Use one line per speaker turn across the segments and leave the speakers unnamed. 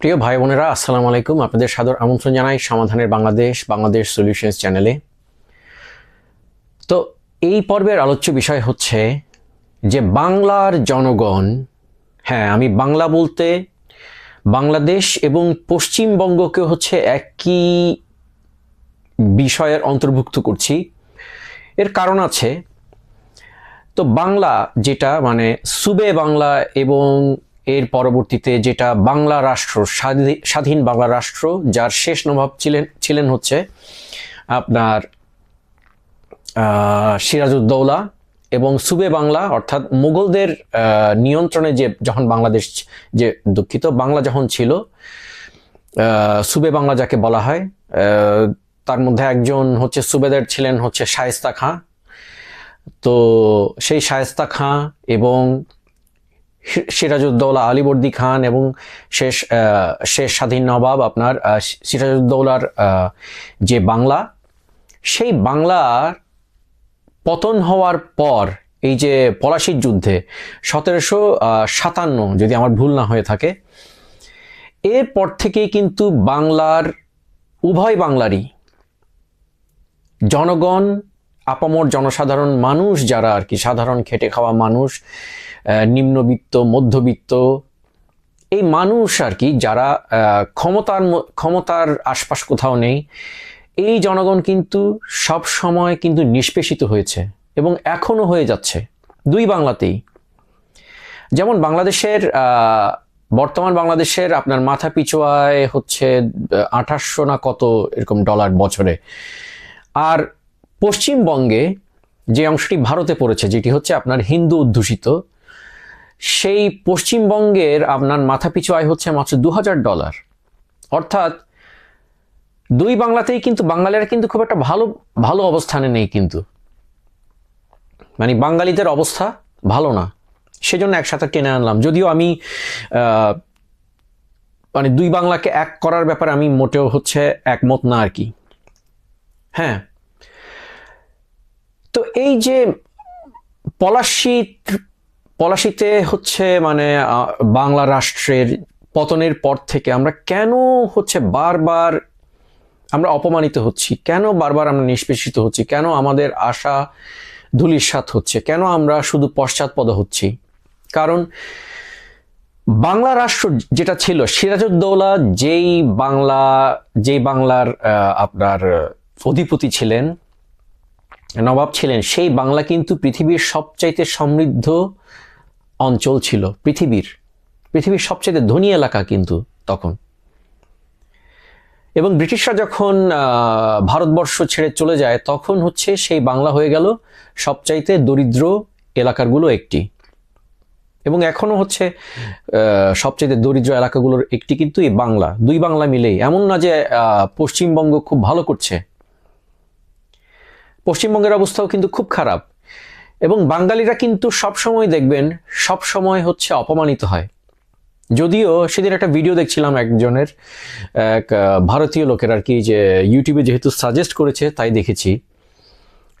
প্রিয় ভাই বোনেরা, আসসালামু আলাইকুম। আপনাদের সাদর আমন্ত্রণ জানাই সমাধানের বাংলাদেশ বাংলাদেশ সলিউশনস চ্যানেলে তো এই পর্বের আলোচ্য বিষয় হচ্ছে যে বাংলার জনগণ হ্যাঁ আমি বাংলা বলতে বাংলাদেশ এবং পশ্চিমবঙ্গকে হচ্ছে একই বিষয়ের অন্তর্ভুক্ত করছি। এর কারণ আছে, তো বাংলা যেটা মানে সুবে বাংলা এবং এর পরবর্তীতে যেটা বাংলা রাষ্ট্র, স্বাধী- স্বাধীন বাংলা রাষ্ট্র, যার শেষ নবাব ছিলেন ছিলেন হচ্ছে আপনার সিরাজউদ্দৌলা এবং সুবে বাংলা, অর্থাৎ মুঘলদের নিয়ন্ত্রণে যে যখন বাংলাদেশ যে দুঃখিত, বাংলা যখন ছিল সুবে বাংলা যাকে বলা হয় তার মধ্যে একজন হচ্ছে সুবেদার ছিলেন হচ্ছে শায়েস্তা খাঁ। তো সেই শায়েস্তা খাঁ এবং সিরাজউদ্দৌলা আলীবর্দী খান এবং শেষ শেষ স্বাধীন নবাব আপনার সিরাজউদ্দৌলার যে বাংলা, সেই বাংলার পতন হওয়ার পর এই যে পলাশির যুদ্ধে সতেরোশো সাতান্ন, যদি আমার ভুল না হয়ে থাকে, এরপর থেকেই কিন্তু বাংলার, উভয় বাংলারই জনগণ আপামর জনসাধারণ মানুষ যারা আর কি, সাধারণ খেটে খাওয়া মানুষ নিম্নবিত্ত, মধ্যবিত্ত, এই মানুষ আর কি যারা ক্ষমতার ক্ষমতার আশপাশ কোথাও নেই, এই জনগণ কিন্তু সব সময় কিন্তু নিষ্পেষিত হয়েছে এবং এখনও হয়ে যাচ্ছে দুই বাংলাতেই। যেমন বাংলাদেশের বর্তমান বাংলাদেশের আপনার মাথা পিছু আয় হচ্ছে আঠাশশো না কত এরকম ডলার বছরে। আর পশ্চিমবঙ্গে যে অংশটি ভারতে পড়েছে, যেটি হচ্ছে আপনার হিন্দু অধ্যুষিত, সেই পশ্চিমবঙ্গের আপনার মাথাপিছু আয় হচ্ছে মাত্র দু হাজার ডলার। অর্থাৎ দুই বাংলাতেই কিন্তু, বাঙালিরা কিন্তু খুব একটা ভালো ভালো অবস্থানে নেই কিন্তু। মানে বাঙালিদের অবস্থা ভালো না। সেজন্য একসাথে টেনে আনলাম। যদিও আমি মানে দুই বাংলাকে এক করার ব্যাপারে আমি মোটেও হচ্ছে একমত না আর কি। হ্যাঁ তো এই যে পলাশি, পলাশিতে হচ্ছে মানে বাংলা রাষ্ট্রের পতনের পর থেকে আমরা কেন হচ্ছে বারবার আমরা অপমানিত হচ্ছি? কেন বারবার আমরা নিষ্পেষিত হচ্ছি? কেন আমাদের আশা ধুলিস্বাত হচ্ছে? কেন আমরা শুধু পশ্চাৎপদ হচ্ছি? কারণ বাংলা রাষ্ট্র যেটা ছিল, সিরাজউদ্দৌলা যেই বাংলা, যেই বাংলার আপনার অধিপতি ছিলেন নবাব ছিলেন, সেই বাংলা কিন্তু পৃথিবীর সবচাইতে সমৃদ্ধ অঞ্চল ছিল, পৃথিবীর। পৃথিবীর সবচাইতে ধনী এলাকা কিন্তু তখন। এবং ব্রিটিশরা যখন ভারতবর্ষ ছেড়ে চলে যায়, তখন হচ্ছে সেই বাংলা হয়ে গেল সবচাইতে দরিদ্র এলাকারগুলো একটি। এবং এখনও হচ্ছে সবচাইতে দরিদ্র এলাকাগুলোর একটি কিন্তু এই বাংলা। দুই বাংলা মিলেই। এমন না যে পশ্চিমবঙ্গ খুব ভালো করছে। পশ্চিমবঙ্গের অবস্থাও কিন্তু খুব খারাপ। এবং বাঙালিরা কিন্তু সব সময় দেখবেন সব সময় হচ্ছে অপমানিত হয়। যদিও সেদিন একটা ভিডিও দেখছিলাম একজনের, এক ভারতীয় লোকের আর কি, যে ইউটিউবে যেহেতু সাজেস্ট করেছে, তাই দেখেছি।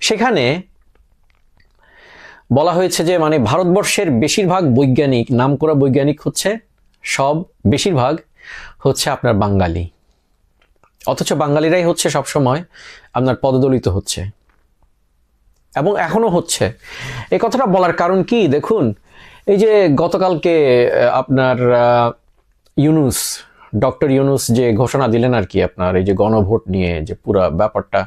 সেখানে বলা হয়েছে যে মানে ভারতবর্ষের বেশিরভাগ বৈজ্ঞানিক নাম করা বৈজ্ঞানিক হচ্ছে, সব বেশিরভাগ হচ্ছে আপনার বাঙালি। অথচ বাঙালিরাই হচ্ছে সবসময় আপনার পদদলিত হচ্ছে। এবং এখনও হচ্ছে। এই কথাটা বলার কারণ কি? দেখুন, এই যে গতকালকে আপনার ইউনুস, ডক্টর ইউনুস যে ঘোষণা দিলেন আর কি আপনার, এই যে গণভোট নিয়ে যে পুরা ব্যাপারটা,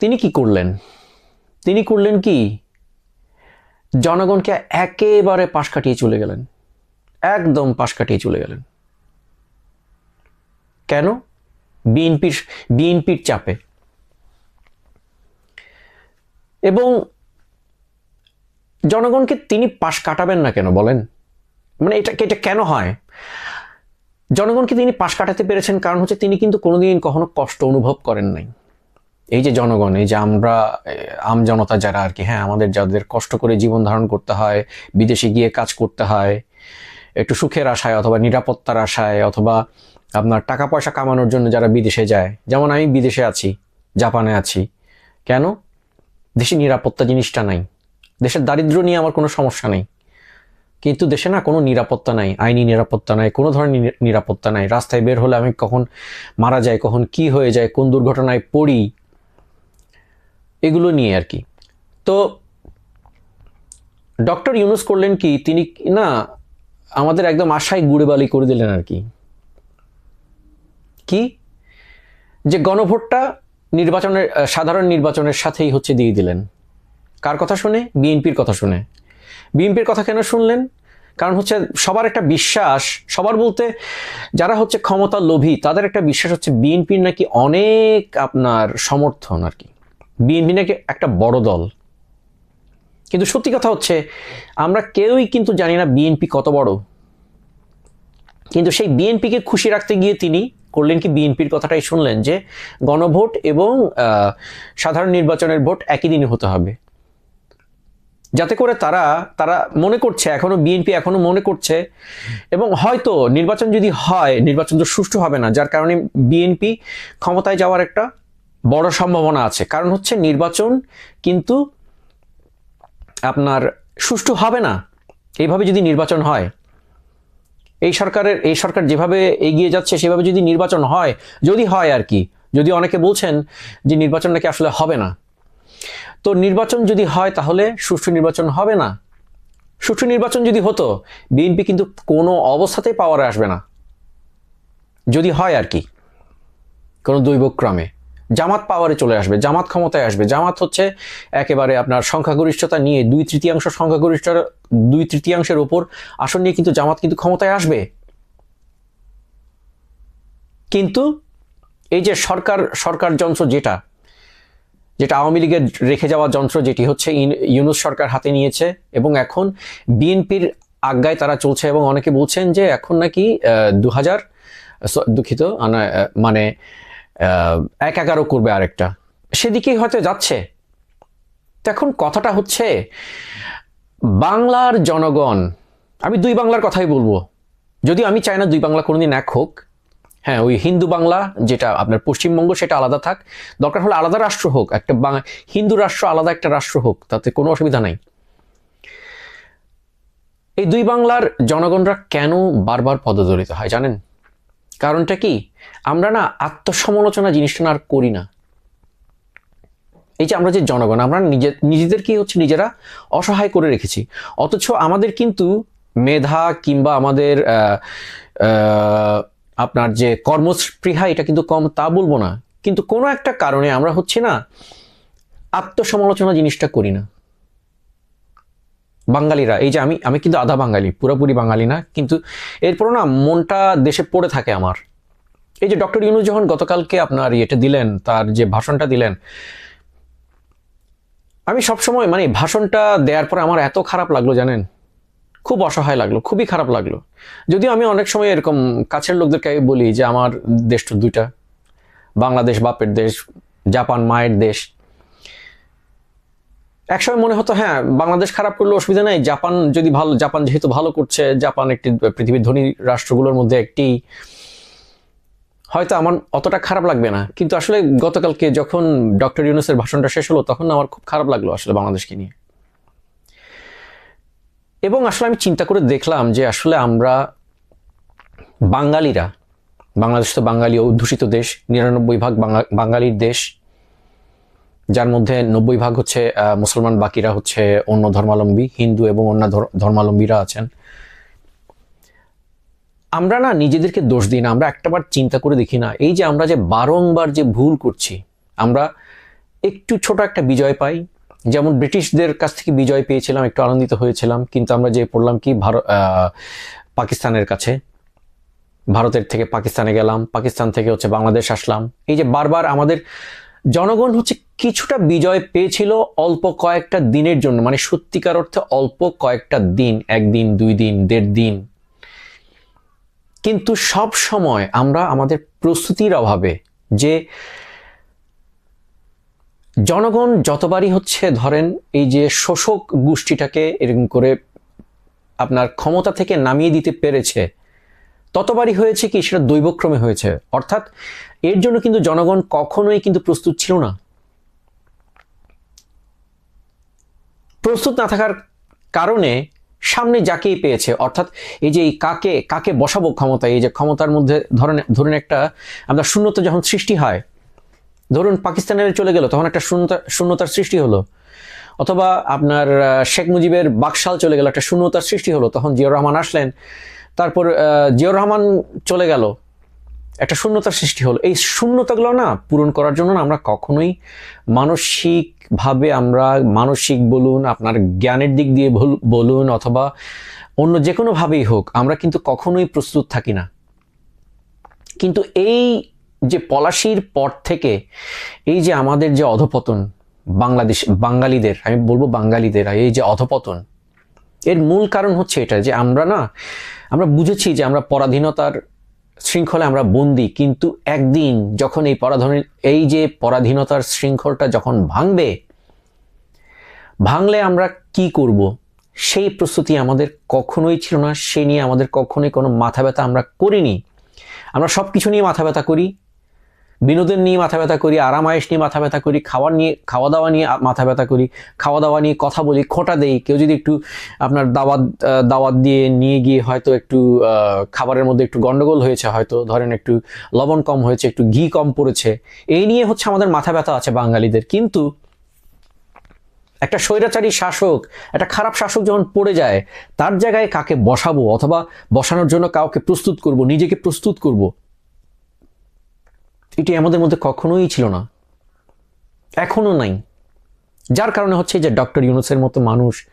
তিনি কি করলেন? তিনি করলেন কি? জনগণকে একেবারে পাশ কাটিয়ে চলে গেলেন। একদম পাশ কাটিয়ে চলে গেলেন। কেন? বিএনপির বিএনপির চাপে। এবং জনগণকে তিনি পাশ কাটাবেন না কেন বলেন? মানে এটা এটা কেন হয়? জনগণকে তিনি পাশ কাটাতে পেরেছেন কারণ হচ্ছে তিনি কিন্তু কোনোদিন কখনো কষ্ট অনুভব করেন নাই। এই যে জনগণ এই যে আমরা এ, আম জনতা যারা আর কি হ্যাঁ আমাদের যাদের কষ্ট করে জীবন ধারণ করতে হয় বিদেশে গিয়ে কাজ করতে হয় একটু সুখের আশায় অথবা নিরাপত্তার আশায় অথবা আপনার টাকা পয়সা কামানোর জন্য যারা বিদেশে যায় যেমন আমি বিদেশে আছি জাপানে আছি। কেন? দেশে নিরাপত্তা জিনিসটা নাই। দেশের দারিদ্র্য নিয়ে আমার কোনো সমস্যা নেই। কিন্তু দেশে না কোনো নিরাপত্তা নাই, আইনি নিরাপত্তা নাই, কোনো ধরনের নিরাপত্তা নাই। রাস্তায় বের হলে আমি কখন মারা যায় কখন কি হয়ে যায়, কোন দুর্ঘটনায় পড়ি, এগুলো নিয়ে আর কি। তো ডক্টর ইউনুস করলেন কি, তিনি না আমাদের একদম আশায় গুড়ে বালি করে দিলেন আর কি। কি? যে গণভোটটা নির্বাচনের সাধারণ নির্বাচনের সাথেই হচ্ছে দিয়ে দিলেন। কার কথা শুনে? বিএনপির কথা শুনে। বিএনপির কথা কেন শুনলেন? কারণ হচ্ছে সবার একটা বিশ্বাস, সবার বলতে যারা হচ্ছে ক্ষমতা লোভী, তাদের একটা বিশ্বাস হচ্ছে বিএনপির নাকি অনেক আপনার সমর্থন আর কি। বিএনপি নাকি একটা বড় দল। কিন্তু সত্যি কথা হচ্ছে, আমরা কেউই কিন্তু জানি না বিএনপি কত বড়। কিন্তু সেই বিএনপিকে খুশি রাখতে গিয়ে তিনি করলেন কি বিএনপির কথাটাই শুনলেন যে গণভোট এবং সাধারণ নির্বাচনের ভোট একই দিনে হতে হবে। যাতে করে তারা তারা মনে করছে, এখনও বিএনপি এখনও মনে করছে এবং হয়তো নির্বাচন যদি হয়, নির্বাচন তো সুষ্ঠু হবে না, যার কারণে বিএনপি ক্ষমতায় যাওয়ার একটা বড় সম্ভাবনা আছে। কারণ হচ্ছে নির্বাচন কিন্তু আপনার সুষ্ঠু হবে না। এইভাবে যদি নির্বাচন হয় এই সরকারের, এই সরকার যেভাবে এগিয়ে যাচ্ছে, সেভাবে যদি নির্বাচন হয়, যদি হয় আর কি, যদি অনেকে বলছেন যে নির্বাচন নাকি আসলে হবে না। তো নির্বাচন যদি হয়, তাহলে সুষ্ঠু নির্বাচন হবে না। সুষ্ঠু নির্বাচন যদি হতো, বিএনপি কিন্তু কোনো অবস্থাতেই পাওয়ারে আসবে না। যদি হয় আর কি, কোনো দৈবক্রমে। জামাত পাওয়ারে চলে আসবে, জামাত ক্ষমতায় আসবে। জামাত হচ্ছে একেবারে আপনার সংখ্যাগরিষ্ঠতা নিয়ে দুই তৃতীয়াংশ সংখ্যাগরিষ্ঠ দুই তৃতীয়াংশের ওপর আসন নিয়ে কিন্তু জামাত কিন্তু ক্ষমতায় আসবে। কিন্তু এই যে সরকার সরকার যন্ত্র যেটা যেটা আওয়ামী লীগের রেখে যাওয়া যন্ত্র যেটি হচ্ছে ইউনুস সরকার হাতে নিয়েছে এবং এখন বিএনপির আজ্ঞায় তারা চলছে এবং অনেকে বলছেন যে এখন নাকি দু হাজার দুঃখিত মানে এক এগারো করবে আরেকটা। সেদিকেই হয়তো যাচ্ছে। এখন কথাটা হচ্ছে, বাংলার জনগণ, আমি দুই বাংলার কথাই বলব। যদিও আমি চাই না দুই বাংলা কোনোদিন এক হোক। হ্যাঁ ওই হিন্দু বাংলা যেটা আপনার পশ্চিমবঙ্গ, সেটা আলাদা থাক। দরকার হলে আলাদা রাষ্ট্র হোক, একটা হিন্দু রাষ্ট্র আলাদা একটা রাষ্ট্র হোক, তাতে কোনো অসুবিধা নাই। এই দুই বাংলার জনগণরা কেন বারবার পদদলিত হয় জানেন? কারণটা কি? আমরা না আত্মসমালোচনা জিনিসটা আর করি না। এই যে আমরা যে জনগণ, আমরা নিজে নিজেদেরকেই হচ্ছে? নিজেরা অসহায় করে রেখেছি। অথচ আমাদের কিন্তু মেধা কিংবা আমাদের আপনার যে কর্মস্পৃহা, এটা কিন্তু কম, তা বলব না। কিন্তু কোনো একটা কারণে আমরা হচ্ছে না আত্মসমালোচনা জিনিসটা করি না। বাঙালিরা, এই যে আমি আমি কিন্তু আধা বাঙালি, পুরোপুরি বাঙালি না, কিন্তু এরপরও না মনটা দেশে পড়ে থাকে আমার। এই যে ডক্টর ইউনুস যখন গতকালকে আপনার ইয়েটা দিলেন, তার যে ভাষণটা দিলেন, আমি সবসময় মানে ভাষণটা দেওয়ার পরে আমার এত খারাপ লাগল জানেন? খুব অসহায় লাগল, খুবই খারাপ লাগল। যদিও আমি অনেক সময় এরকম কাছের লোকদেরকে বলি যে, আমার দেশ তো দুইটা, বাংলাদেশ বাপের দেশ, জাপান মায়ের দেশ। একসময় মনে হতো হ্যাঁ বাংলাদেশ খারাপ করলে অসুবিধা নেই, জাপান যদি ভালো, জাপান যেহেতু ভালো করছে, জাপান একটি পৃথিবীর ধনী রাষ্ট্রগুলোর মধ্যে একটি, হয়তো আমার অতটা খারাপ লাগবে না। কিন্তু আসলে গতকালকে যখন ডক্টর ইউনুসের ভাষণটা শেষ হলো, তখন আমার খুব খারাপ লাগল আসলে বাংলাদেশকে নিয়ে। এবং আসলে আমি চিন্তা করে দেখলাম যে আসলে আমরা বাঙালিরা, বাংলাদেশ তো বাঙালি, অধ্যুষিত দেশ, নিরানব্বই ভাগ বাঙা- বাঙালির দেশ যার মধ্যে নব্বই ভাগ হচ্ছে মুসলমান, বাকিরা হচ্ছে অন্য ধর্মাবলম্বী, হিন্দু এবং অন্য ধর- ধর্মাবলম্বীরা আছেন। আমরা না নিজেদেরকে দোষ দিই না, আমরা একটাবার চিন্তা করে দেখি না। এই যে আমরা যে বারংবার যে ভুল করছি, আমরা একটু ছোট একটা বিজয় পাই। যেমন ব্রিটিশদের কাছ থেকে বিজয় পেয়েছিলাম, একটু আনন্দিত হয়েছিলাম, কিন্তু আমরা যে পড়লাম কি, ভারত পাকিস্তানের কাছে। ভারতের থেকে পাকিস্তানে গেলাম, পাকিস্তান থেকে হচ্ছে বাংলাদেশ আসলাম। এই যে বারবার আমাদের জনগণ হচ্ছে কিছুটা বিজয় পেয়েছিল অল্প কয়েকটা দিনের জন্য মানে সত্যিকার অর্থে অল্প কয়েকটা দিন, একদিন, দুই দিন, দেড় দিন। কিন্তু সব সময় আমরা আমাদের প্রস্তুতির অভাবে যে জনগণ যতবারই হচ্ছে ধরেন এই যে শোষক গোষ্ঠীটাকে এরকম করে আপনার ক্ষমতা থেকে নামিয়ে দিতে পেরেছে, ততবারই হয়েছে কি সেটা দৈবক্রমে হয়েছে। অর্থাৎ এর জন্য কিন্তু জনগণ কখনোই কিন্তু প্রস্তুত ছিল না। প্রস্তুত না থাকার কারণে সামনে যাকেই পেয়েছে, অর্থাৎ এই যে এই কাকে কাকে বসাবো ক্ষমতায় এই যে ক্ষমতার মধ্যে ধরেন, ধরুন একটা, আমরা শূন্যতা যখন সৃষ্টি হয়, ধরুন পাকিস্তানের চলে গেল, তখন একটা শূন্যতা, শূন্যতার সৃষ্টি হলো। অথবা আপনার শেখ মুজিবের বাকশাল চলে গেল, একটা শূন্যতার সৃষ্টি হলো, তখন জিয়াউর রহমান আসলেন, তারপর জিয়াউর রহমান চলে গেল, একটা শূন্যতার সৃষ্টি হলো। এই শূন্যতাগুলো না পূরণ করার জন্য না আমরা কখনোই মানসিকভাবে আমরা মানসিক বলুন, আপনার জ্ঞানের দিক দিয়ে বলুন অথবা অন্য যে কোনোভাবেই হোক, আমরা কিন্তু কখনোই প্রস্তুত থাকি না। কিন্তু এই যে পলাশির পর থেকে, এই যে আমাদের যে অধপতন, বাংলাদেশ, বাঙালিদের, আমি বলব বাঙালিদের এই যে অধপতন, এর মূল কারণ হচ্ছে এটা যে আমরা না, আমরা বুঝেছি যে আমরা পরাধীনতার শৃঙ্খলে আমরা বন্দি, কিন্তু একদিন যখন এই পরাধীন এই যে পরাধীনতার শৃঙ্খলটা যখন ভাঙবে, ভাঙলে আমরা কি করব? সেই প্রস্তুতি আমাদের কখনোই ছিল না, সে নিয়ে আমাদের কখনোই কোনো মাথা ব্যথা আমরা করিনি। আমরা সব কিছু নিয়ে মাথা ব্যথা করি বিনোদন নিয়ে মাথা ব্যথা করি আরাম আয়েস নিয়ে মাথা ব্যথা করি, খাওয়ার নিয়ে খাওয়া দাওয়া নিয়ে মাথা ব্যথা করি খাওয়া দাওয়া নিয়ে কথা বলি, খোঁটা দেই। কেউ যদি একটু আপনার দাওয়াত দাওয়াত দিয়ে নিয়ে গিয়ে হয়তো একটু খাবারের মধ্যে একটু গন্ডগোল হয়েছে, হয়তো ধরেন একটু লবণ কম হয়েছে, একটু ঘি কম পড়েছে, এই নিয়ে হচ্ছে আমাদের মাথা ব্যথা আছে বাঙালিদের। কিন্তু একটা স্বৈরাচারী শাসক, একটা খারাপ শাসক যখন পড়ে যায়, তার জায়গায় কাকে বসাবো অথবা বসানোর জন্য কাউকে প্রস্তুত করব, নিজেকে প্রস্তুত করব এটি আমাদের মধ্যে কখনোই ছিল না। এখনও নাই। যার কারণে হচ্ছে যে ডক্টর ইউনুসের মতো মানুষ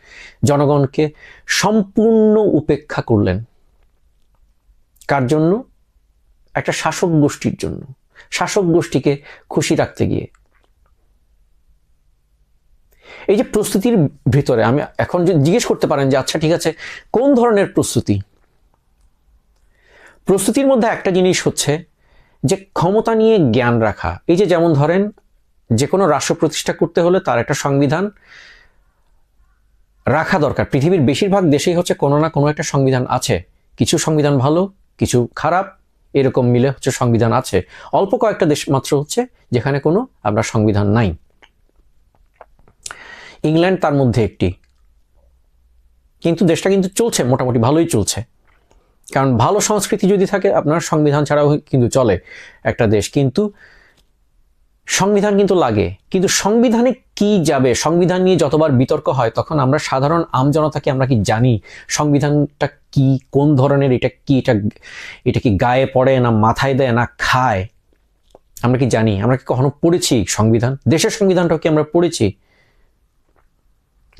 জনগণকে সম্পূর্ণ উপেক্ষা করলেন। কার জন্য? একটা শাসক গোষ্ঠীর জন্য। শাসক গোষ্ঠীকে খুশি রাখতে গিয়ে। এই যে প্রস্তুতির ভিতরে আমি এখন জিজ্ঞেস করতে পারেন যে আচ্ছা ঠিক আছে, কোন ধরনের প্রস্তুতি? প্রস্তুতির মধ্যে একটা জিনিস হচ্ছে যে ক্ষমতা নিয়ে জ্ঞান রাখা, এই যে যেমন ধরেন যে কোনো রাষ্ট্র প্রতিষ্ঠা করতে হলে তার একটা সংবিধান রাখা দরকার। পৃথিবীর বেশিরভাগ দেশেই হচ্ছে কোনো না কোনো একটা সংবিধান আছে। কিছু সংবিধান ভালো, কিছু খারাপ, এরকম মিলে হচ্ছে সংবিধান আছে। অল্প কয়েকটা দেশ মাত্র হচ্ছে যেখানে কোনো আপনার সংবিধান নাই। ইংল্যান্ড তার মধ্যে একটি। কিন্তু দেশটা কিন্তু চলছে, মোটামুটি ভালোই চলছে। কারণ ভালো সংস্কৃতি যদি থাকে, আপনার সংবিধান ছাড়াও কিন্তু চলে একটা দেশ। কিন্তু সংবিধান কিন্তু লাগে। কিন্তু সংবিধানে কি যাবে? সংবিধান নিয়ে যতবার বিতর্ক হয়, তখন আমরা সাধারণ আমজনতাকে আমরা কি জানি? সংবিধানটা কি? কোন ধরনের? এটা কি? এটা এটা কি গায়ে পড়ে না মাথায় দেয় না খায়? আমরা কি জানি? আমরা কি কখনো পড়েছি সংবিধান? দেশের সংবিধানটাও কি আমরা পড়েছি?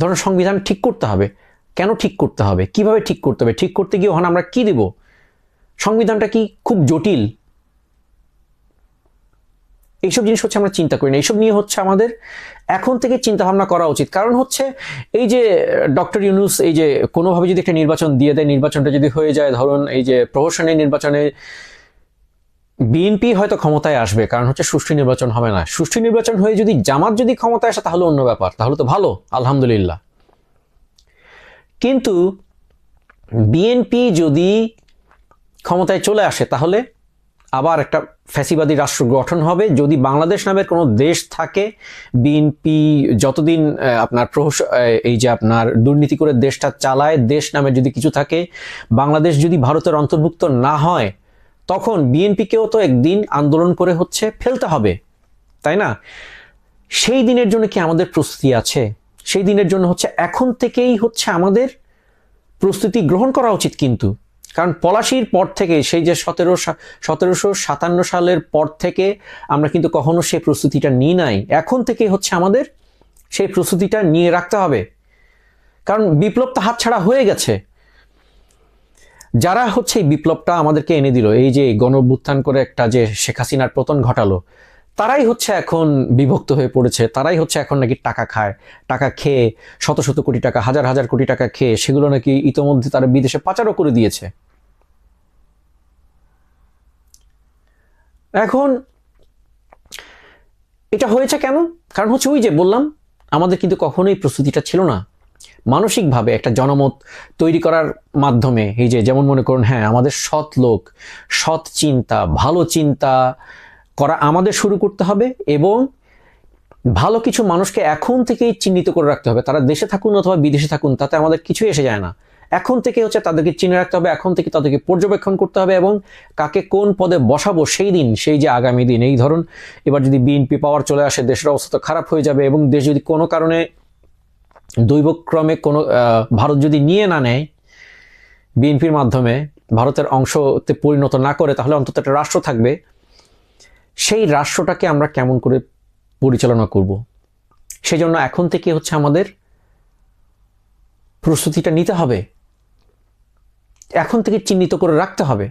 ধরুন সংবিধান ঠিক করতে হবে। কেন ঠিক করতে হবে? কীভাবে ঠিক করতে হবে? ঠিক করতে গিয়ে ওখানে আমরা কি দেব? সংবিধানটা কি খুব জটিল? এইসব জিনিস হচ্ছে আমরা চিন্তা করি না। এইসব নিয়ে হচ্ছে আমাদের এখন থেকে চিন্তা ভাবনা করা উচিত। কারণ হচ্ছে এই যে, ডক্টর ইউনুস এই যে কোনোভাবে যদি একটা নির্বাচন দিয়ে দেয়, নির্বাচনটা যদি হয়ে যায়, ধরুন এই যে প্রহসনের নির্বাচনে বিএনপি হয়তো ক্ষমতায় আসবে। কারণ হচ্ছে সুষ্ঠু নির্বাচন হবে না। সুষ্ঠু নির্বাচন হয়ে যদি জামাত যদি ক্ষমতায় আসে, তাহলে অন্য ব্যাপার। তাহলে তো ভালো, আলহামদুলিল্লাহ। কিন্তু বিএনপি যদি ক্ষমতায় চলে আসে, তাহলে আবার একটা ফ্যাসিবাদী রাষ্ট্র গঠন হবে। যদি বাংলাদেশ নামের কোনো দেশ থাকে বিএনপি যতদিন আপনার প্রহস এই যে আপনার দুর্নীতি করে দেশটা চালায়, দেশ নামে যদি কিছু থাকে, বাংলাদেশ যদি ভারতের অন্তর্ভুক্ত না হয়, তখন বিএনপিকেও তো একদিন আন্দোলন করে হচ্ছে ফেলতে হবে। তাই না? সেই দিনের জন্য কি আমাদের প্রস্তুতি আছে? সেই দিনের জন্য হচ্ছে এখন থেকেই হচ্ছে আমাদের প্রস্তুতি গ্রহণ করা উচিত কিন্তু। কারণ পলাশির পর থেকে, সেই যে সতেরো সতেরোশো সাতান্ন সালের পর থেকে আমরা কিন্তু কখনো সেই প্রস্তুতিটা নিই নাই। এখন থেকে হচ্ছে আমাদের সেই প্রস্তুতিটা নিয়ে রাখতে হবে। কারণ বিপ্লব তো হাতছাড়া হয়ে গেছে। যারা হচ্ছে এই বিপ্লবটা আমাদেরকে এনে দিল, এই যে গণ করে একটা যে শেখ হাসিনার পতন ঘটালো তারাই হচ্ছে এখন বিভক্ত হয়ে পড়েছে, তারাই হচ্ছে এখন নাকি টাকা খায়, টাকা খেয়ে শত শত কোটি টাকা, হাজার হাজার কোটি টাকা খেয়ে সেগুলো নাকি ইতোমধ্যে তারা বিদেশে পাচারও করে দিয়েছে। এখন এটা হয়েছে কেন? কারণ হচ্ছে ওই যে বললাম, আমাদের কিন্তু কখনোই প্রস্তুতিটা ছিল না। মানসিকভাবে একটা জনমত তৈরি করার মাধ্যমে, এই যে যেমন মনে করুন হ্যাঁ আমাদের সৎ লোক, সৎ চিন্তা, ভালো চিন্তা করা আমাদের শুরু করতে হবে এবং ভালো কিছু মানুষকে এখন থেকেই চিহ্নিত করে রাখতে হবে। তারা দেশে থাকুন অথবা বিদেশে থাকুন, তাতে আমাদের কিছুই এসে যায় না। এখন থেকে হচ্ছে তাদেরকে চিনে রাখতে হবে, এখন থেকে তাদেরকে পর্যবেক্ষণ করতে হবে এবং কাকে কোন পদে বসাবো সেই দিন, সেই যে আগামী দিন। এই ধরুন, এবার যদি বিএনপি পাওয়ার চলে আসে, দেশের অবস্থা তো খারাপ হয়ে যাবে এবং দেশ যদি কোনো কারণে দৈবক্রমে কোনো ভারত যদি নিয়ে না নেয় বিএনপির মাধ্যমে, ভারতের অংশতে পরিণত না করে, তাহলে অন্তত একটা রাষ্ট্র থাকবে। সেই রাষ্ট্রটাকে আমরা কেমন করে পরিচালনা করব? সেই জন্য এখন থেকে হচ্ছে আমাদের প্রস্তুতিটা নিতে হবে। এখন থেকে চিহ্নিত করে রাখতে হবে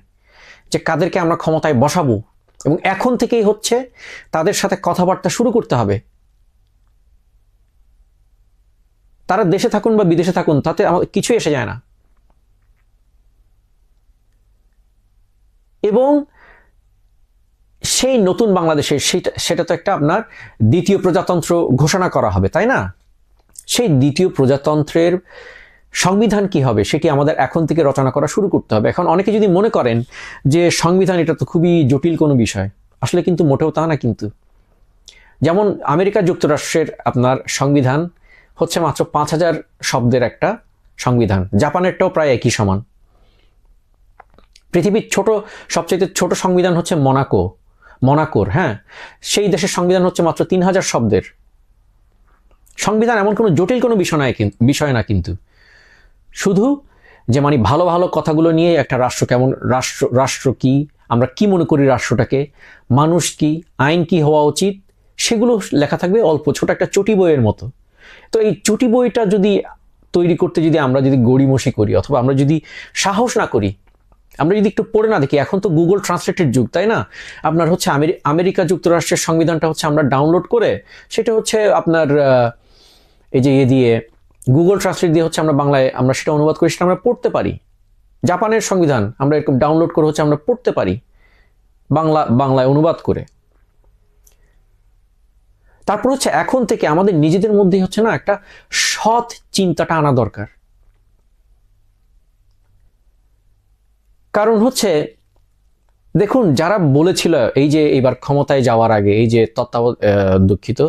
যে কাদেরকে আমরা ক্ষমতায় বসাবো এবং এখন থেকেই হচ্ছে তাদের সাথে কথাবার্তা শুরু করতে হবে। তারা দেশে থাকুন বা বিদেশে থাকুন, তাতে আমাদের কিছু এসে যায় না। এবং সেই নতুন বাংলাদেশের সেটা সেটা তো একটা আপনার দ্বিতীয় প্রজাতন্ত্র ঘোষণা করা হবে, তাই না? সেই দ্বিতীয় প্রজাতন্ত্রের সংবিধান কি হবে সেটি আমাদের এখন থেকে রচনা করা শুরু করতে হবে। এখন অনেকে যদি মনে করেন যে সংবিধান এটা তো খুবই জটিল কোনো বিষয়, আসলে কিন্তু মোটেও তা না কিন্তু। যেমন আমেরিকা যুক্তরাষ্ট্রের আপনার সংবিধান হচ্ছে মাত্র পাঁচ হাজার শব্দের একটা সংবিধান জাপানেরটাও প্রায় একই সমান। পৃথিবীর ছোট সবচেয়ে ছোট সংবিধান হচ্ছে মনাকো। মনাকোর হ্যাঁ? সেই দেশের সংবিধান হচ্ছে মাত্র তিন হাজার শব্দের। সংবিধান এমন কোনো জটিল কোনো বিষয় নয় কিন্তু বিষয় না কিন্তু। শুধু যে মানে ভালো ভালো কথাগুলো নিয়ে একটা রাষ্ট্র কেমন রাষ্ট্র রাষ্ট্র কি, আমরা কি মনে করি রাষ্ট্রটাকে, মানুষ কি, আইন কি হওয়া উচিত, সেগুলো লেখা থাকবে অল্প, ছোট একটা চটি বইয়ের মতো। তো এই চটি বইটা যদি তৈরি করতে যদি আমরা যদি গড়িমসি করি, অথবা আমরা যদি সাহস না করি আমরা যদি একটু পড়ে না দেখি, এখন তো গুগল ট্রান্সলেটের যুগ, তাই না? আপনার হচ্ছে আমেরি- আমেরিকা যুক্তরাষ্ট্রের সংবিধানটা হচ্ছে আমরা ডাউনলোড করে, সেটা হচ্ছে আপনার এই যে ইয়ে দিয়ে গুগল ট্রান্সলেট দিয়ে হচ্ছে আমরা বাংলায় আমরা সেটা অনুবাদ করে, সেটা আমরা পড়তে পারি। জাপানের সংবিধান আমরা এরকম ডাউনলোড করে হচ্ছে আমরা পড়তে পারি, বাংলা, বাংলায় অনুবাদ করে। তারপর হচ্ছে এখন থেকে আমাদের নিজেদের মধ্যেই হচ্ছে না একটা সৎ চিন্তাটা আনা দরকার। কারণ হচ্ছে, দেখুন, যারা বলেছিল এই যে এবার ক্ষমতায় যাওয়ার আগে, এই যে তত্ত্বাব দুঃখিত,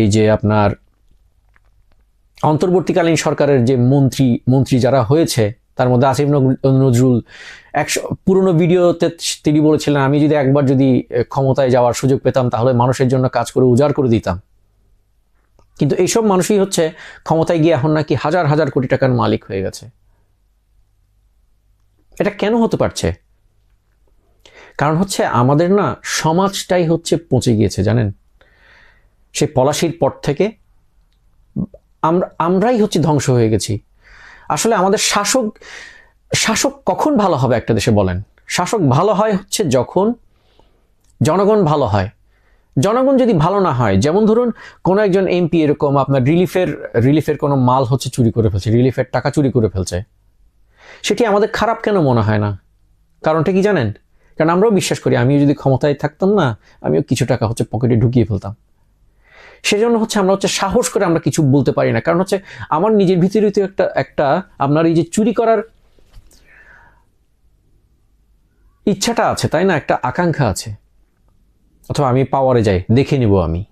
এই যে আপনার অন্তর্বর্তীকালীন সরকারের যে মন্ত্রী মন্ত্রী যারা হয়েছে, তার মধ্যে আসিফ নজরুল, একশো, পুরনো ভিডিওতে তিনি বলেছিলেন, আমি যদি একবার যদি ক্ষমতায় যাওয়ার সুযোগ পেতাম, তাহলে মানুষের জন্য কাজ করে উজাড় করে দিতাম। কিন্তু এইসব মানুষই হচ্ছে ক্ষমতায় গিয়ে এখন নাকি হাজার হাজার কোটি টাকার মালিক হয়ে গেছে। এটা কেন হতে পারছে? কারণ হচ্ছে আমাদের না সমাজটাই হচ্ছে পচে গিয়েছে, জানেন? সে পলাশির পর থেকে আমরা আমরাই হচ্ছে ধ্বংস হয়ে গেছি। আসলে আমাদের শাসক শাসক কখন ভালো হবে একটা দেশে বলেন? শাসক ভালো হয় হচ্ছে যখন জনগণ ভালো হয়। জনগণ যদি ভালো না হয়, যেমন ধরুন কোনো একজন এমপি এরকম আপনার রিলিফের রিলিফের কোনো মাল হচ্ছে চুরি করে ফেলছে, রিলিফের টাকা চুরি করে ফেলছে। সেটি আমাদের খারাপ কেন মনে হয় না? কারণটা কি জানেন? কারণ আমরাও বিশ্বাস করি, আমিও যদি ক্ষমতায় থাকতাম না, আমিও কিছু টাকা হচ্ছে পকেটে ঢুকিয়ে ফেলতাম। সেজন্য হচ্ছে আমরা হচ্ছে সাহস করে আমরা কিছু বলতে পারি না। কারণ হচ্ছে আমার নিজের ভিতরে তো একটা একটা আপনার এই যে চুরি করার ইচ্ছাটা আছে, তাই না? একটা আকাঙ্ক্ষা আছে। অথবা আমি পাওয়ারে যাই, দেখে নিব আমি।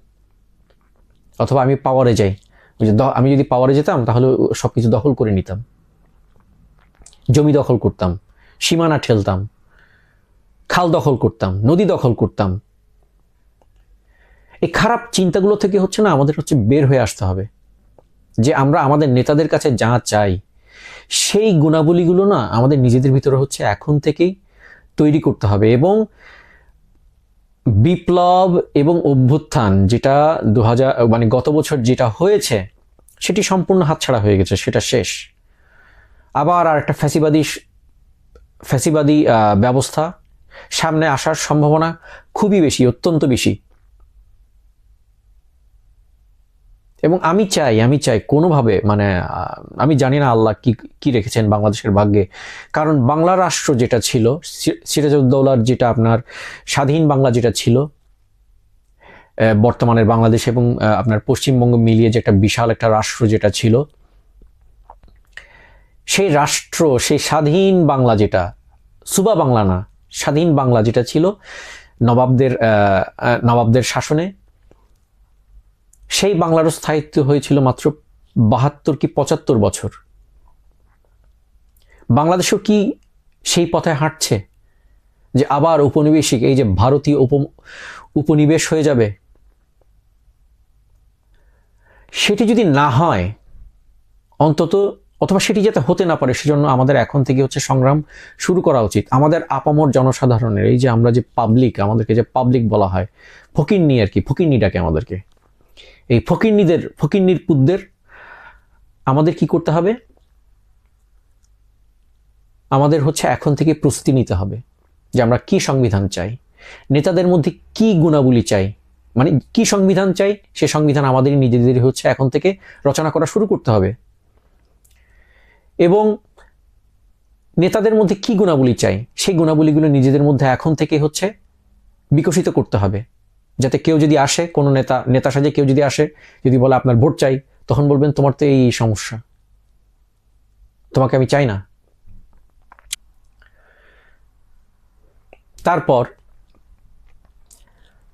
অথবা আমি পাওয়ারে যাই। আমি যদি পাওয়ারে যেতাম, তাহলে সব কিছু দখল করে নিতাম। জমি দখল করতাম, সীমানা ঠেলতাম, খাল দখল করতাম, নদী দখল করতাম। এই খারাপ চিন্তাগুলো থেকে হচ্ছে না আমাদের হচ্ছে বের হয়ে আসতে হবে। যে আমরা আমাদের নেতাদের কাছে যা চাই, সেই গুণাবলীগুলো না আমাদের নিজেদের ভিতরে হচ্ছে এখন থেকেই তৈরি করতে হবে এবং বিপ্লব এবং অভ্যুত্থান যেটা দু হাজার মানে গত বছর যেটা হয়েছে, সেটি সম্পূর্ণ হাতছাড়া হয়ে গেছে, সেটা শেষ। আবার আর একটা ফ্যাসিবাদী ফ্যাসিবাদী ব্যবস্থা সামনে আসার সম্ভাবনা খুবই বেশি, অত্যন্ত বেশি। এবং আমি চাই আমি চাই কোনোভাবে মানে আমি জানি না আল্লাহ কি কি রেখেছেন বাংলাদেশের ভাগ্যে। কারণ বাংলা রাষ্ট্র যেটা ছিল সিরাজউদ্দৌলার যেটা আপনার স্বাধীন বাংলা যেটা ছিল বর্তমানের বাংলাদেশ এবং আপনার পশ্চিমবঙ্গ মিলিয়ে যে একটা বিশাল একটা রাষ্ট্র যেটা ছিল সেই রাষ্ট্র, সেই স্বাধীন বাংলা যেটা, সুবা বাংলা না, স্বাধীন বাংলা যেটা ছিল নবাবদের নবাবদের শাসনে, সেই বাংলারও স্থায়িত্ব হয়েছিল মাত্র বাহাত্তর কি পঁচাত্তর বছর। বাংলাদেশও কি সেই পথে হাঁটছে যে আবার উপনিবেশিক এই যে ভারতীয় উপ উপনিবেশ হয়ে যাবে? সেটি যদি না হয়, অন্তত অথবা সেটি যাতে হতে না পারে, সেজন্য আমাদের এখন থেকে হচ্ছে সংগ্রাম শুরু করা উচিত। আমাদের আপামর জনসাধারণের, এই যে আমরা যে পাবলিক আমাদেরকে যে পাবলিক বলা হয় ফকিরনি আর কি ফকিরনি ডাকে আমাদেরকে। এই ফকিরনিদের ফকিরনির পুতদের আমাদের কি করতে হবে? আমাদের হচ্ছে এখন থেকে প্রস্তুতি নিতে হবে যে আমরা কি সংবিধান চাই, নেতাদের মধ্যে কি গুণাবলী চাই। মানে কি সংবিধান চাই, সে সংবিধান আমাদের নিজেদেরই হচ্ছে এখন থেকে রচনা করা শুরু করতে হবে। এবং নেতাদের মধ্যে কি গুণাবলী চাই? সেই গুণাবলীগুলো নিজেদের মধ্যে এখন থেকে হচ্ছে বিকশিত করতে হবে। যাতে কেউ যদি আসে, কোনো নেতা নেতা সাজে কেউ যদি আসে, যদি বলে, আপনার ভোট চাই, তখন বলবেন, তোমার তো এই সমস্যা। তোমাকে আমি চাই না। তারপর,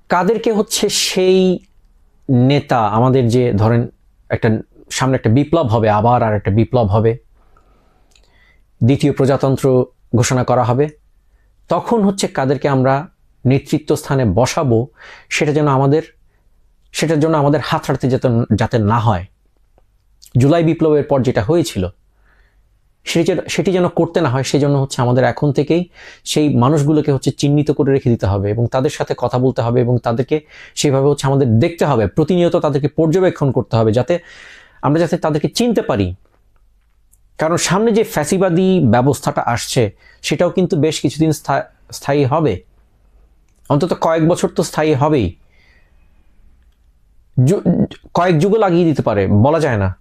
কাদেরকে হচ্ছে সেই নেতা, আমাদের যে ধরেন একটা, সামনে একটা বিপ্লব হবে, আবার আর একটা বিপ্লব হবে দ্বিতীয় প্রজাতন্ত্র ঘোষণা করা হবে। তখন হচ্ছে কাদেরকে আমরা নেতৃত্ব স্থানে বসাবো, সেটা যেন আমাদের, সেটার জন্য আমাদের হাত হাঁটতে যাতে যাতে না হয়। জুলাই বিপ্লবের পর যেটা হয়েছিল, সেটি যেন সেটি যেন করতে না হয় সেই জন্য হচ্ছে আমাদের এখন থেকেই সেই মানুষগুলোকে হচ্ছে চিহ্নিত করে রেখে দিতে হবে এবং তাদের সাথে কথা বলতে হবে এবং তাদেরকে সেইভাবে হচ্ছে আমাদের দেখতে হবে, প্রতিনিয়ত তাদেরকে পর্যবেক্ষণ করতে হবে যাতে আমরা যাতে তাদেরকে চিনতে পারি। কারণ সামনে যে ফ্যাসিবাদী ব্যবস্থাটা আসছে, সেটাও কিন্তু বেশ কিছুদিন স্থা- স্থায়ী হবে। অন্তত কয়েক বছর তো স্থায়ী হবেই। কয়েক যুগও লাগিয়ে দিতে পারে, বলা যায় না।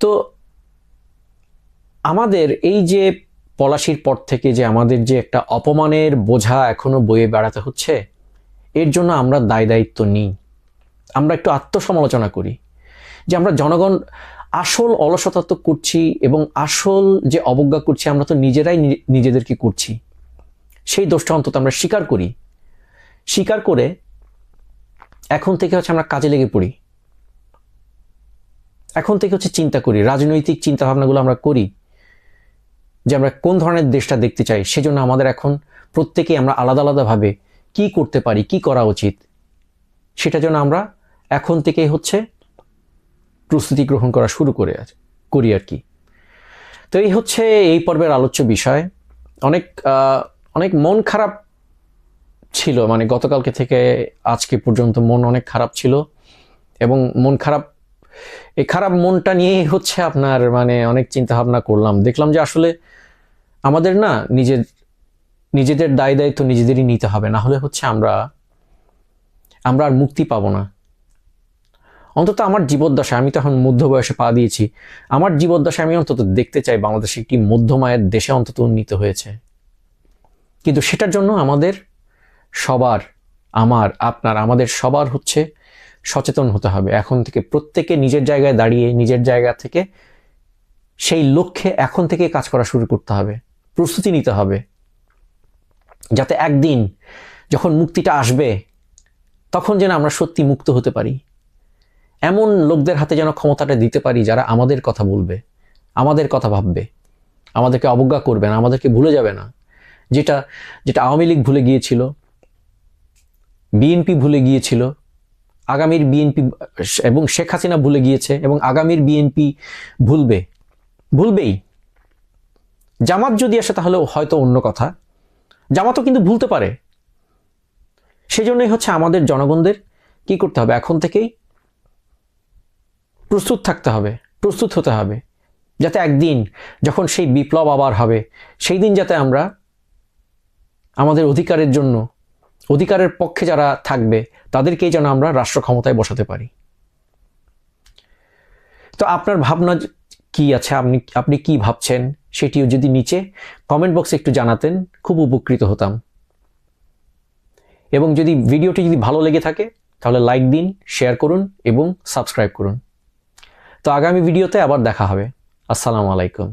তো আমাদের এই যে পলাশির পর থেকে যে আমাদের যে একটা অপমানের বোঝা এখনও বয়ে বেড়াতে হচ্ছে, এর জন্য আমরা দায় দায়িত্ব নিই। আমরা একটু আত্মসমালোচনা করি। যে আমরা জনগণ আসল অলসতা তো করছি এবং আসল যে অবজ্ঞা করছি, আমরা তো নিজেরাই নিজেদেরকে করছি। সেই দোষটা অন্তত আমরা স্বীকার করি। স্বীকার করে এখন থেকে হচ্ছে আমরা কাজে লেগে পড়ি। এখন থেকে হচ্ছে চিন্তা করি, রাজনৈতিক চিন্তা ভাবনাগুলো আমরা করি যে আমরা কোন ধরনের দেশটা দেখতে চাই, সেজন্য আমাদের এখন প্রত্যেকে আমরা আলাদা আলাদাভাবে কি করতে পারি, কি করা উচিত, সেটা যেন আমরা এখন থেকেই হচ্ছে প্রস্তুতি গ্রহণ করা শুরু করে করি আর কি। তো এই হচ্ছে এই পর্বের আলোচ্য বিষয়। অনেক অনেক মন খারাপ ছিল মানে গতকালকে থেকে আজকে পর্যন্ত মন অনেক খারাপ ছিল। এবং মন খারাপ, এই খারাপ মনটা নিয়েই হচ্ছে আপনার মানে অনেক চিন্তা ভাবনা করলাম। দেখলাম যে আসলে আমাদের না নিজের, নিজেদের দায় দায়িত্ব নিজেদেরই নিতে হবে। না হলে হচ্ছে আমরা আমরা আর মুক্তি পাবো না। অন্তত আমার জীবদ্দশায়, আমি তো এখন মধ্য বয়সে পা দিয়েছি, আমার জীবদ্দশায় আমি অন্তত দেখতে চাই বাংলাদেশ একটি মধ্যমায়ের দেশে অন্তত উন্নীত হয়েছে। কিন্তু সেটার জন্য আমাদের সবার, আমার, আপনার, আমাদের সবার হচ্ছে সচেতন হতে হবে। এখন থেকে প্রত্যেকে নিজের জায়গায় দাঁড়িয়ে, নিজের জায়গা থেকে সেই লক্ষ্যে এখন থেকে কাজ করা শুরু করতে হবে, প্রস্তুতি নিতে হবে। যাতে একদিন যখন মুক্তিটা আসবে, তখন যেন আমরা সত্যি মুক্ত হতে পারি। এমন লোকদের হাতে যেন ক্ষমতাটা দিতে পারি যারা আমাদের কথা বলবে, আমাদের কথা ভাববে, আমাদেরকে অবজ্ঞা করবে না, আমাদেরকে ভুলে যাবে না। যেটা যেটা আওয়ামী লীগ ভুলে গিয়েছিল, বিএনপি ভুলে গিয়েছিল, আগামীর বিএনপি, এবং শেখ হাসিনা ভুলে গিয়েছে, এবং আগামীর বিএনপি ভুলবে, ভুলবেই। জামাত যদি আসে তাহলে হয়তো অন্য কথা। জামাতও কিন্তু ভুলতে পারে। সেজন্যই হচ্ছে আমাদের জনগণদের কি করতে হবে? এখন থেকেই প্রস্তুত থাকতে হবে, প্রস্তুত হতে হবে, যাতে একদিন যখন সেই বিপ্লব আবার হবে, সেই দিন যাতে আমরা আমাদের অধিকারের জন্য, অধিকারের পক্ষে যারা থাকবে, তাদেরকেই যেন আমরা রাষ্ট্র ক্ষমতায় বসাতে পারি। তো আপনার ভাবনা কি আছে? আপনি আপনি কি ভাবছেন? সেটিও যদি নিচে কমেন্ট বক্সে একটু জানাতেন, খুব উপকৃত হতাম। এবং যদি ভিডিওটি যদি ভালো লেগে থাকে, তাহলে লাইক দিন শেয়ার করুন এবং সাবস্ক্রাইব করুন। তো আগামী ভিডিওতে আবার দেখা হবে। আসসালামু আলাইকুম।